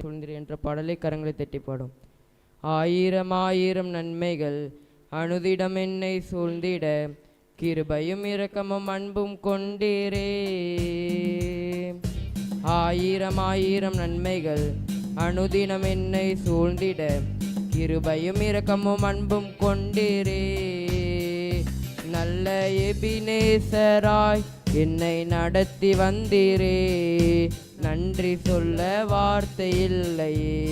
சூழ்ந்திரு என்ற பாடலை கரங்களை தட்டி பாடும். ஆயிரம் ஆயிரம் நன்மைகள் அனுதிடம் என்னை சூழ்ந்திட கிருபையும் இரக்கமும் அன்பும் கொண்டீரே. ஆயிரம் ஆயிரம் நன்மைகள் அனுதினம் என்னை சூழ்ந்திட கிருபையும் இரக்கமும் அன்பும் கொண்டீரே. நல்ல எபினேசராய் என்னை நடத்தி வந்தீரே. நன்றி சொல்ல வார்த்தை இல்லையே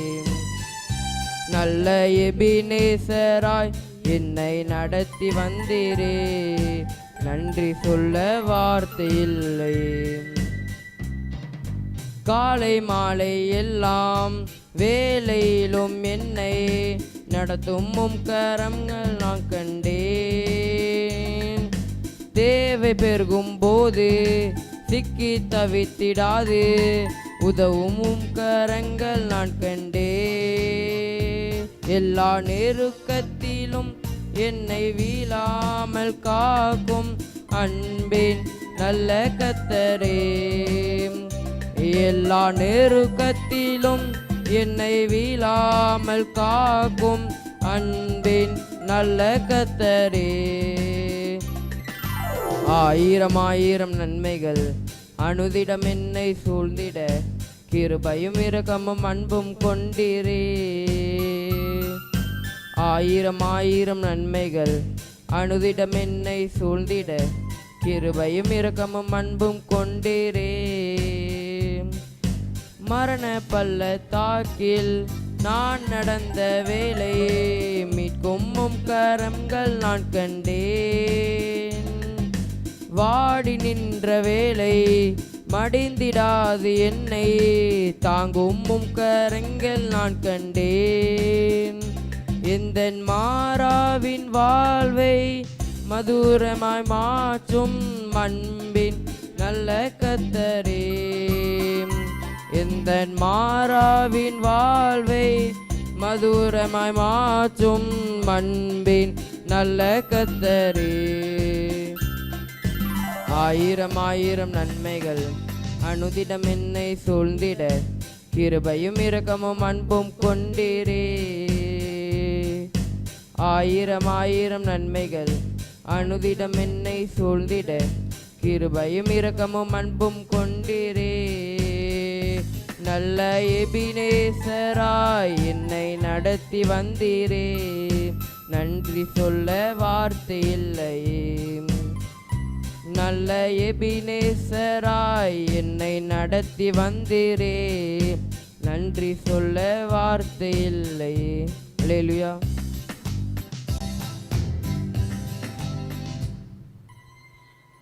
நல்ல எபினேசராய் என்னை நடத்தி வந்தீரே. நன்றி சொல்ல வார்த்தை இல்லையே காலை மாலை எல்லாம் வேலையிலும் என்னை நடத்தும் உம் கரங்கள் நான் கண்டேன். தேவை பெருகும் போது சிக்கி தவித்திடாது. உதவும் கரங்கள் நான் கண்டே. எல்லா நெருக்கத்திலும் என்னை வீழாமல் காக்கும் அன்பின் நல்ல கத்தரே. எல்லா நெருக்கத்திலும் என்னை வீழாமல் காக்கும் அன்பின் நல்ல கத்தரே. ஆயிரம் ஆயிரம் நன்மைகள் அனுதிடம் என்னை சூழ்ந்திட. கிருபையும் இரக்கமும் அன்பும் கொண்டிரே. ஆயிரம் ஆயிரம் நன்மைகள் அனுதிடம் என்னை சூழ்ந்திட. கிருபையும் இரக்கமும் அன்பும் கொண்டிரே. மரண பள்ளத்தாக்கில் நான் நடந்த வேலையே மீட்கும் கரங்கள் நான் கண்டேன். பாடி நின்ற வேலை மடிந்திடாது என்னை. தாங்கும் உம் கரங்கள் நான் கண்டேன். எந்த மாறாவின் வாழ்வை மதுரமாய் மாற்றும் அன்பின் நல்ல கத்தரே. எந்த மாறாவின் வாழ்வை மதுரமாய் மாற்றும் அன்பின் நல்ல கத்தரே. ஆயிரம் ஆயிரம் நன்மைகள். அனுதிடம் என்னை சூழ்ந்திட கிருபையும் இரக்கமும் அன்பும் கொண்டீரே. ஆயிரம் ஆயிரம் நன்மைகள். அனுதிடம் என்னை சூழ்ந்திட கிருபையும் இரக்கமும் அன்பும் கொண்டீரே. நல்ல எபினேசராய் என்னை நடத்தி வந்தீரே. நன்றி சொல்ல வார்த்தை இல்லையே நல்ல எபினேசராய் என்னை நடத்தி வந்திரே. நன்றி சொல்ல வார்த்தை இல்லை. அல்லேலூயா